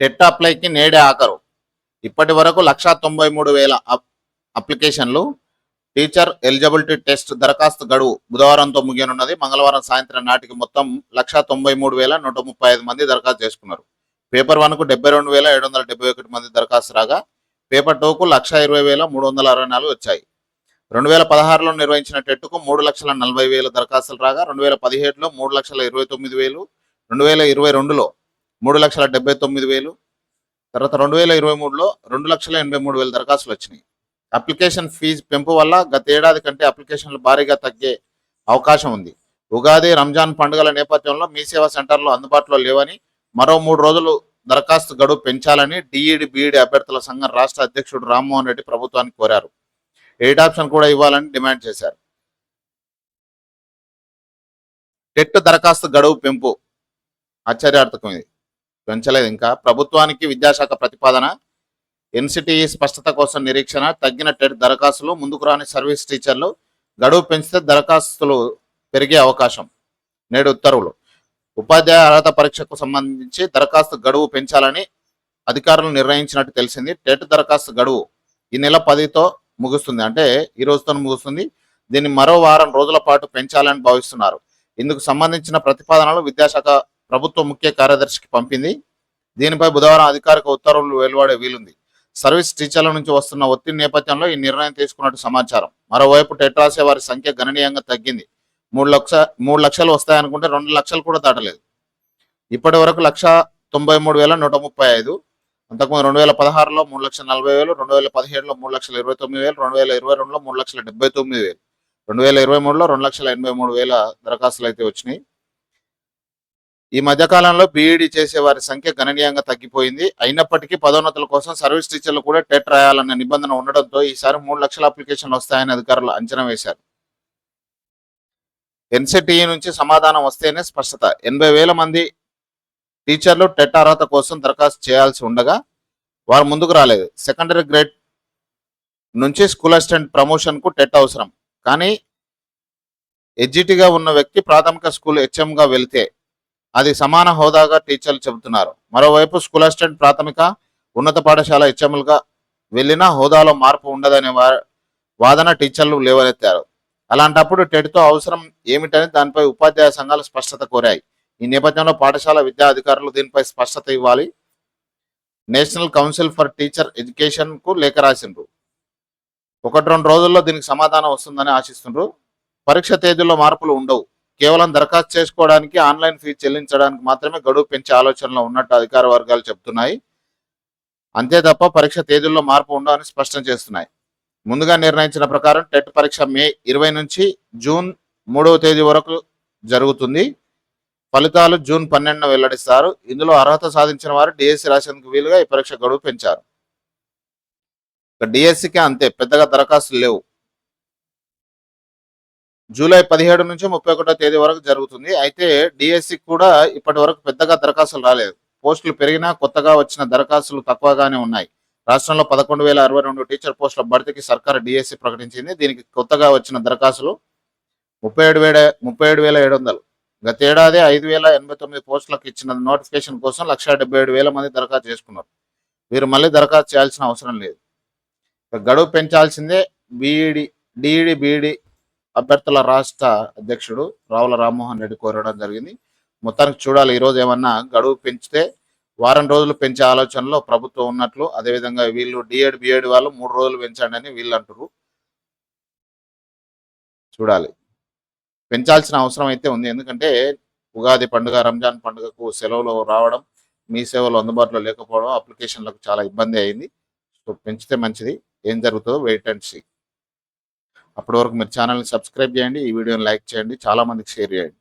TET అప్లైకి నేడే ఆఖరు. ఇప్పటి వరకు లక్షా తొంభై మూడు వేల అప్- అప్లికేషన్లు టీచర్ ఎలిజిబిలిటీ టెస్ట్ దరఖాస్తు గడువు బుధవారంతో ముగియనున్నది. మంగళవారం సాయంత్రం నాటికి మొత్తం లక్షా తొంభై మూడు వేల నూట ముప్పై ఐదు మంది దరఖాస్తు చేసుకున్నారు. పేపర్ వన్కు డెబ్బై రెండు వేల ఏడు వందల డెబ్బై ఒకటి మంది దరఖాస్తు రాగా పేపర్ టూకు లక్ష ఇరవై వేల మూడు వందల అరవై నాలుగు వచ్చాయి. రెండు వేల పదహారులో నిర్వహించిన టెట్కు మూడు లక్షల నలభై వేల దరఖాస్తులు రాగా రెండు వేల పదిహేడులో మూడు లక్షల ఇరవై తొమ్మిది వేలు రెండు వేల ఇరవై రెండులో మూడు లక్షల డెబ్బై తొమ్మిది వేలు తర్వాత రెండు వేల ఇరవై మూడులో రెండు లక్షల ఎనభై మూడు వేల దరఖాస్తులు వచ్చినాయి. అప్లికేషన్ ఫీజు పెంపు వల్ల గత ఏడాది కంటే అప్లికేషన్లు భారీగా తగ్గే అవకాశం ఉంది. ఉగాది రంజాన్ పండుగల నేపథ్యంలో మీ సేవా సెంటర్లు అందుబాటులో లేవని మరో మూడు రోజులు దరఖాస్తు గడువు పెంచాలని డిఈడి బీఈడి అభ్యర్థుల సంఘం రాష్ట్ర అధ్యక్షుడు రామ్మోహన్ రెడ్డి ప్రభుత్వానికి కోరారు. ఎయిట్ ఆప్షన్ కూడా ఇవ్వాలని డిమాండ్ చేశారు. టెట్ దరఖాస్తు గడువు పెంపు ఆశ్చర్యార్థకం ఇది పెంచలేదు. ఇంకా ప్రభుత్వానికి విద్యాశాఖ ప్రతిపాదన ఎన్సిటిఈ స్పష్టత కోసం నిరీక్షణ తగ్గిన టెట్ దరఖాస్తులు ముందుకు రాని సర్వీస్ టీచర్లు గడువు పెంచితే దరఖాస్తులు పెరిగే అవకాశం. నేడు ఉత్తర్వులు. ఉపాధ్యాయ అర్హత పరీక్షకు సంబంధించి దరఖాస్తు గడువు పెంచాలని అధికారులు నిర్ణయించినట్టు తెలిసింది. టెట్ దరఖాస్తు గడువు ఈ నెల పదితో ముగుస్తుంది. అంటే ఈ రోజుతో ముగుస్తుంది. దీన్ని మరో వారం రోజుల పాటు పెంచాలని భావిస్తున్నారు. ఇందుకు సంబంధించిన ప్రతిపాదనలు విద్యాశాఖ ప్రభుత్వ ముఖ్య కార్యదర్శికి పంపింది. దీనిపై బుధవారం అధికారిక ఉత్తర్వులు వెలువడే వీలుంది. సర్వీస్ టీచర్ల నుంచి వస్తున్న ఒత్తిడి నేపథ్యంలో ఈ నిర్ణయం తీసుకున్నట్టు సమాచారం. మరోవైపు టెట్ రాసే వారి సంఖ్య గణనీయంగా తగ్గింది. మూడు లక్ష మూడు లక్షలు వస్తాయనుకుంటే రెండు లక్షలు కూడా దాటలేదు. ఇప్పటి వరకు లక్ష తొంభై మూడు వేల నూట ముప్పై ఐదు అంతకుముందు రెండు వేల పదహారులో మూడు లక్షల నలభై వేలు రెండు వేల పదిహేడులో మూడు లక్షల ఇరవై తొమ్మిది వేలు రెండు వేల ఇరవై రెండులో మూడు లక్షల డెబ్బై తొమ్మిది వేలు. రెండు వేల ఇరవై మూడులో రెండు లక్షల ఎనభై మూడు వేల దరఖాస్తులు అయితే వచ్చినాయి. ఈ మధ్యకాలంలో బీఈడీ చేసే వారి సంఖ్య గణనీయంగా తగ్గిపోయింది. అయినప్పటికీ పదోన్నతుల కోసం సర్వీస్ టీచర్లు కూడా టెట్ రాయాలన్న నిబంధన ఉండడంతో ఈసారి మూడు లక్షల అప్లికేషన్లు వస్తాయని అధికారులు అంచనా వేశారు. ఎన్సిటిఈ నుంచి సమాధానం వస్తేనే స్పష్టత. ఎనభై వేల మంది టీచర్లు టెట్ అర్హత కోసం దరఖాస్తు చేయాల్సి ఉండగా వారు ముందుకు రాలేదు. సెకండరీ గ్రేడ్ నుంచి స్కూల్ అసిస్టెంట్ ప్రమోషన్కు టెట్ అవసరం. కానీ ఎడ్జిటీగా ఉన్న వ్యక్తి ప్రాథమిక స్కూల్ హెచ్ఎంగా వెళితే అది సమాన హోదాగా టీచర్లు చెబుతున్నారు. మరోవైపు స్కూల్ అసిస్టెంట్ ప్రాథమిక ఉన్నత పాఠశాల హెచ్ఎంలుగా వెళ్ళినా హోదాలో మార్పు ఉండదనే వా- వాదన టీచర్లు లేవనెత్తారు. అలాంటప్పుడు టెట్తో అవసరం ఏమిటని దానిపై ఉపాధ్యాయ సంఘాలు స్పష్టత కోరాయి. ఈ నేపథ్యంలో పాఠశాల విద్యా అధికారులు దీనిపై స్పష్టత ఇవ్వాలి. నేషనల్ కౌన్సిల్ ఫర్ టీచర్ ఎడ్యుకేషన్కు లేఖ రాసిండ్రు. ఒకటి రెండు రోజుల్లో దీనికి సమాధానం వస్తుందని ఆశిస్తుండ్రు. పరీక్ష తేదీల్లో మార్పులు ఉండవు. కేవలం దరఖాస్తు చేసుకోవడానికి ఆన్లైన్ ఫీజు చెల్లించడానికి మాత్రమే గడువు పెంచే ఆలోచనలో ఉన్నట్టు అధికార వర్గాలు చెబుతున్నాయి అంతే తప్ప పరీక్ష తేదీల్లో మార్పు ఉండవని స్పష్టం చేస్తున్నాయి. ముందుగా నిర్ణయించిన ప్రకారం టెట్ పరీక్ష మే ఇరవై నుంచి జూన్ మూడవ తేదీ వరకు జరుగుతుంది. ఫలితాలు జూన్ పన్నెండున వెల్లడిస్తారు. ఇందులో అర్హత సాధించిన వారు డిఎస్సి రాసేందుకు వీలుగా ఈ పరీక్ష గడువు పెంచారు. డిఎస్సికి అంతే పెద్దగా దరఖాస్తులు లేవు. జూలై పదిహేడు నుంచి ముప్పై ఒకటో తేదీ వరకు జరుగుతుంది. అయితే డిఎస్సి కూడా ఇప్పటి వరకు పెద్దగా దరఖాస్తులు రాలేదు. పోస్టులు పెరిగినా కొత్తగా వచ్చిన దరఖాస్తులు తక్కువగానే ఉన్నాయి. రాష్ట్రంలో పదకొండు వేల అరవై రెండు టీచర్ పోస్టుల భర్తీకి సర్కార్ డిఎస్సి ప్రకటించింది. దీనికి కొత్తగా వచ్చిన దరఖాస్తులు ముప్పై ఏడు వేల ముప్పై ఏడు వేల ఏడు వందలు. గతేడాది ఐదు వేల ఎనభై తొమ్మిది పోస్టులకు ఇచ్చిన నోటిఫికేషన్ కోసం లక్ష డెబ్బై ఏడు వేల మంది దరఖాస్తు చేసుకున్నారు. వీరు మళ్ళీ దరఖాస్తు చేయాల్సిన అవసరం లేదు. గడువు పెంచాల్సిందే. బీఈడి డిఈడి బీఈడి అభ్యర్థుల రాష్ట్ర అధ్యక్షుడు రావుల రామ్మోహన్ రెడ్డి కోరడం జరిగింది. మొత్తానికి చూడాలి ఈరోజు ఏమన్నా గడువు పెంచితే వారం రోజులు పెంచే ఆలోచనలో ప్రభుత్వం ఉన్నట్లు అదేవిధంగా వీళ్ళు డిఎడ్ బిఎడ్ వాళ్ళు మూడు రోజులు పెంచండి అని వీళ్ళు అంటారు చూడాలి. పెంచాల్సిన అవసరం అయితే ఉంది. ఎందుకంటే ఉగాది పండుగ రంజాన్ పండుగకు సెలవులు రావడం మీ సేవలు అందుబాటులో లేకపోవడం అప్లికేషన్లకు చాలా ఇబ్బంది అయింది. సో పెంచితే మంచిది. ఏం జరుగుతుందో వెయిట్ అండ్ సీ. అప్పటి వరకు మీరు ఛానల్ని సబ్స్క్రైబ్ చేయండి ఈ వీడియోని లైక్ చేయండి చాలామందికి షేర్ చేయండి.